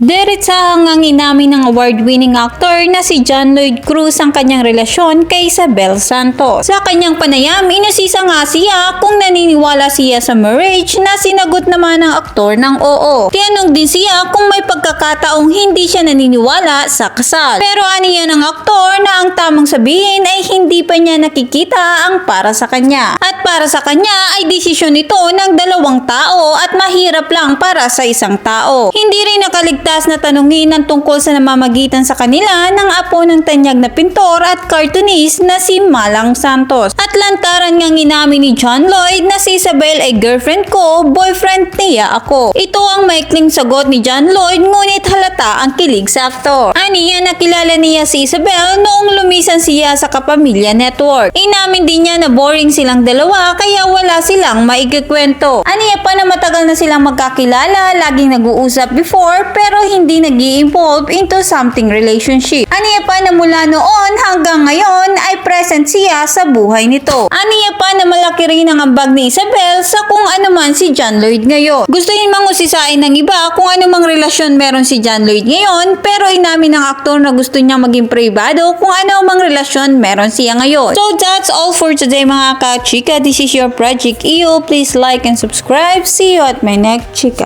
Diretsahang ang inamin ng award-winning actor na si John Lloyd Cruz ang kanyang relasyon kay Isabel Santos. Sa kanyang panayam, inusisa nga siya kung naniniwala siya sa marriage na sinagot naman ng aktor ng oo. Tinanong din siya kung may pagkakataong hindi siya naniniwala sa kasal. Pero aniya ng aktor na ang tamang sabihin ay hindi pa niya nakikita ang para sa kanya. At para sa kanya ay desisyon ito ng dalawang tao at mahirap lang para sa isang tao. Hindi rin nakaligtas na tanungin ang tungkol sa namamagitan sa kanila ng apo ng tanyag na pintor at cartoonist na si Malang Santos. At lantaran ngang inamin ni John Lloyd na si Isabel ay girlfriend ko, boyfriend niya ako. Ito ang maikling sagot ni John Lloyd ngunit halata ang kilig sa aktor. Aniya nakilala niya si Isabel noong lumisan siya sa Kapamilya Network. Inamin din niya na boring silang dalawa kaya wala silang maikikwento. Aniya pa na matagal na silang magkakilala, laging nag-uusap before pero hindi nag involve into something relationship. Aniya pa na mula noon hanggang ngayon ay present siya sa buhay nito. Aniya pa na malaki rin ang ambag ni Isabel sa kung ano man si John Lloyd ngayon. Gustuhin mang usisain ng iba kung ano mang relasyon meron si John Lloyd ngayon pero inamin ng aktor na gusto niya maging privado kung ano mang relasyon meron siya ngayon. So that's all for today mga ka-chika. This is your Project EO. Please like and subscribe. See you at my next chika.